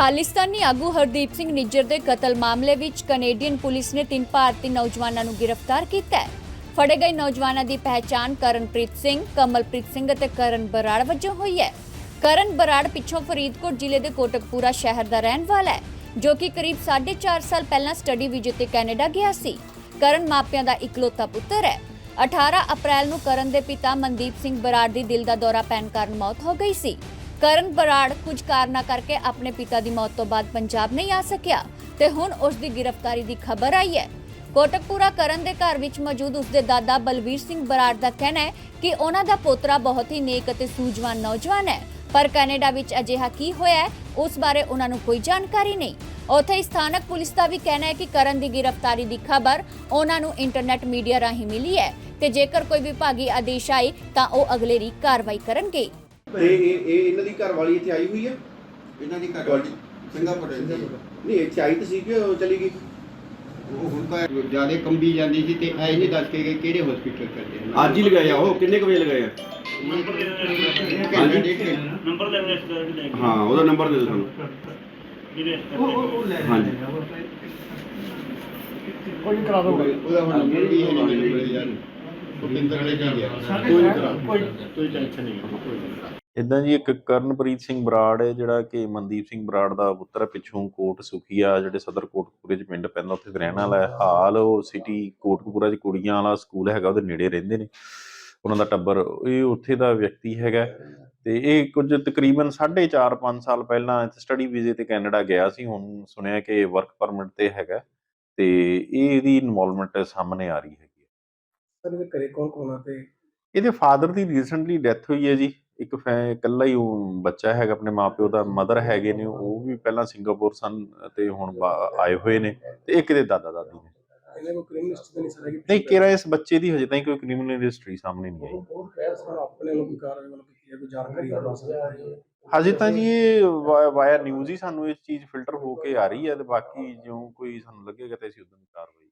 ਖਾਲਿਸਤਾਨੀ ਆਗੂ ਹਰਦੀਪ ਸਿੰਘ ਨਿੱਜਰ ਦੇ ਕਤਲ ਮਾਮਲੇ ਵਿੱਚ ਕੈਨੇਡੀਅਨ ਪੁਲਿਸ ਨੇ ਤਿੰਨ ਭਾਰਤੀ ਨੌਜਵਾਨਾਂ ਨੂੰ ਗ੍ਰਿਫਤਾਰ ਕੀਤਾ ਹੈ। ਫੜੇ ਗਏ ਨੌਜਵਾਨਾਂ ਦੀ ਪਹਿਚਾਣ ਕਰਨਪ੍ਰੀਤ ਸਿੰਘ, ਕਮਲਪ੍ਰੀਤ ਸਿੰਘ ਅਤੇ ਕਰਨ ਬਰਾੜ ਵਜੋਂ ਹੋਈ ਹੈ। ਕਰਨ ਬਰਾੜ ਪਿੱਛੋਂ ਫਰੀਦਕੋਟ ਜ਼ਿਲ੍ਹੇ ਦੇ ਕੋਟਕਪੂਰਾ ਸ਼ਹਿਰ ਦਾ ਰਹਿਣ ਵਾਲਾ ਹੈ, ਜੋ ਕਿ ਕਰੀਬ 4.5 ਸਾਲ ਪਹਿਲਾਂ ਸਟੱਡੀ ਵੀਜ਼ੇ ਤੇ ਕੈਨੇਡਾ ਗਿਆ ਸੀ। ਕਰਨ ਮਾਪਿਆਂ ਦਾ ਇਕਲੌਤਾ ਪੁੱਤਰ ਹੈ। 18 ਅਪ੍ਰੈਲ ਨੂੰ ਕਰਨ ਦੇ ਪਿਤਾ ਮਨਦੀਪ ਸਿੰਘ ਬਰਾੜ ਦੀ ਦਿਲ ਦਾ ਦੌਰਾ ਪੈਣ ਕਾਰਨ ਮੌਤ ਹੋ ਗਈ ਸੀ। ਕਰਨ ਬਰਾੜ ਕੁਝ ਕਾਰਨਾਂ ਕਰਕੇ ਆਪਣੇ ਪਿਤਾ ਦੀ ਮੌਤ ਤੋਂ ਬਾਅਦ ਪੰਜਾਬ ਨਹੀਂ ਆ ਸਕਿਆ ਤੇ ਹੁਣ ਉਸ ਦੀ ਗ੍ਰਿਫਤਾਰੀ ਦੀ ਖਬਰ ਆਈ ਹੈ। ਕੋਟਕਪੂਰਾ ਕਰਨ ਦੇ ਘਰ ਵਿੱਚ ਮੌਜੂਦ ਉਸ ਦੇ ਦਾਦਾ ਬਲਵੀਰ ਸਿੰਘ ਬਰਾੜ ਦਾ ਕਹਿਣਾ ਹੈ ਕਿ ਉਹਨਾਂ ਦਾ ਪੋਤਰਾ ਬਹੁਤ ਹੀ ਨੇਕ ਅਤੇ ਸੂਝਵਾਨ ਨੌਜਵਾਨ ਹੈ। ਪਰ ਕੈਨੇਡਾ ਵਿੱਚ ਅਜਿਹਾ ਕੀ ਹੋਇਆ ਹੈ, ਉਸ ਬਾਰੇ ਉਹਨਾਂ ਨੂੰ ਕੋਈ ਜਾਣਕਾਰੀ ਨਹੀਂ। ਉੱਥੇ ਹੀ ਸਥਾਨਕ ਪੁਲਿਸ ਦਾ ਵੀ ਕਹਿਣਾ ਹੈ ਕਿ ਕਰਨ ਦੀ ਗ੍ਰਿਫਤਾਰੀ ਦੀ ਖਬਰ ਉਹਨਾਂ ਨੂੰ ਇੰਟਰਨੈਟ ਮੀਡੀਆ ਰਾਹੀਂ ਮਿਲੀ ਹੈ ਤੇ ਜੇਕਰ ਕੋਈ ਵਿਭਾਗੀ ਆਦੇਸ਼ ਆਏ ਤਾਂ ਉਹ ਅਗਲੇਰੀ ਕਾਰਵਾਈ ਕਰਨਗੇ। ਤੇ ਇਹ ਇਹ ਇਹਨਾਂ ਦੀ ਘਰ ਵਾਲੀ ਇੱਥੇ ਆਈ ਹੋਈ ਹੈ ਇਹਨਾਂ ਦੀ ਘਰ ਵਾਲੀ ਸਿੰਗਾਪੁਰ ਰਹਿੰਦੀ ਹੈ ਨਹੀਂ ਇੱਥੇ ਆਈ ਤਾਂ ਸੀ ਕਿ ਉਹ ਚਲੀ ਗਈ? ਉਹ ਹੁਣ ਤਾਂ ਜ਼ਿਆਦਾ ਕੰਬੀ ਜਾਂਦੀ ਸੀ ਤੇ ਐ ਨਹੀਂ ਦੱਸ ਕੇ ਗਏ ਕਿਹੜੇ ਹਸਪੀਟਲ ਕਰਦੇ ਨੇ ਅੱਜ ਹੀ ਲਗਾਇਆ ਉਹ ਕਿੰਨੇ ਕੁ ਵਜੇ ਲਗਾਇਆ? ਨੰਬਰ ਲੈ ਲਿਆ ਕਰ ਲੈ ਹਾਂ ਉਹਦਾ ਨੰਬਰ ਦੇ ਦਿਓ ਸਾਨੂੰ। ਜਿਹੜੇ ਹਾਂਜੀ। ਉਹਦਾ ਹੁਣ ਨੰਬਰ ਵੀ ਹੈ ਨਹੀਂ ਮੇਰੇ ਯਾਰ ਗਿਆ ਕੋਈ ਨਹੀਂ ਕਰਾ ਕੋਈ ਟੈਨਸ਼ਨ ਨਹੀਂ। ਇਦਾਂ ਜੀ ਇੱਕ ਕਰਨਪ੍ਰੀਤ ਸਿੰਘ ਬਰਾੜ ਹੈ ਜਿਹੜਾ ਕਿ ਮਨਦੀਪ ਸਿੰਘ ਬਰਾੜ ਦਾ ਪੁੱਤਰ ਹੈ ਪਿੱਛੋਂ ਕੋਟ ਸੁਖੀਆ ਜਿਹੜੇ ਸਦਰ ਕੋਟਕਪੂਰੇ ਚ ਪਿੰਡ ਪੈਂਦਾ ਉੱਥੇ ਰਹਿਣ ਵਾਲਾ ਹੈ। ਹਾਲ ਉਹ ਸਿਟੀ ਕੋਟਕਪੂਰਾ ਚ ਕੁੜੀਆਂ ਵਾਲਾ ਸਕੂਲ ਹੈਗਾ ਉਹਦੇ ਨੇੜੇ ਰਹਿੰਦੇ ਨੇ। ਉਹਨਾਂ ਦਾ ਟੱਬਰ ਇਹ ਉੱਥੇ ਦਾ ਵਿਅਕਤੀ ਹੈਗਾ। ਤੇ ਇਹ ਕੁਝ ਤਕਰੀਬਨ 4.5 5 ਸਾਲ ਪਹਿਲਾਂ ਸਟੱਡੀ ਵੀਜ਼ੇ ਤੇ ਕੈਨੇਡਾ ਗਿਆ ਸੀ ਹੁਣ ਸੁਣਿਆ ਕਿ ਵਰਕ ਪਰਮਿਟ ਤੇ ਹੈਗਾ। ਤੇ ਇਹ ਇਹਦੀ ਇਨਵੋਲਵਮੈਂਟ ਸਾਹਮਣੇ ਆ ਰਹੀ ਹੈਗੀ ਹੈ। ਸਰ ਇਹਦੇ ਘਰੇ ਕੌਣ ਕੌਣ ਆ ਤੇ? ਇਹਦੇ ਫਾਦਰ ਦੀ ਰੀਸੈਂਟਲੀ ਡੈਥ ਹੋਈ ਹੈ ਜੀ। ਇੱਕ ਫੈ- ਇਕੱਲਾ ਹੀ ਉਹ ਬੱਚਾ ਹੈਗਾ ਆਪਣੇ ਮਾਪਿਓ ਦਾ ਮਦਰ ਹੈਗੇ ਨੇ ਉਹ ਵੀ ਪਹਿਲਾਂ ਸਿੰਗਾਪੁਰ ਸਨ ਤੇ ਹੁਣ ਆਏ ਹੋਏ ਨੇ ਤੇ ਇੱਕ ਦੇ ਦਾਦਾ ਦਾਦੀ ਨੇ। ਇਹਨੇ ਕੋਈ ਕ੍ਰਿਮੀਨਲ ਹਿਸਟਰੀ ਨਹੀਂ ਸਰ ਨਹੀਂ ਕਿਹੜਾ ਇਸ ਬੱਚੇ ਦੀ ਹਜੇ ਤਾਈਂ ਕੋਈ ਕ੍ਰਿਮੀਨਲ ਹਿਸਟਰੀ ਸਾਹਮਣੇ ਨਹੀਂ ਆਈ। ਸਰ ਆਪਣੇ ਵੱਲੋਂ ਕੀਤੀ ਹੈ ਕੋਈ ਜਾਣਕਾਰੀ ਹਜੇ ਤਾਂ ਜੀ ਇਹ ਵਾਇਆ ਨਿਊਜ਼ ਹੀ ਸਾਨੂੰ ਇਸ ਚੀਜ਼ ਫਿਲਟਰ ਹੋ ਕੇ ਆ ਰਹੀ ਹੈ ਤੇ ਬਾਕੀ ਜਿਉਂ ਕੋਈ ਸਾਨੂੰ ਲੱਗੇਗਾ ਤੇ ਅਸੀਂ ਉਦੋਂ ਕਾਰਵਾਈ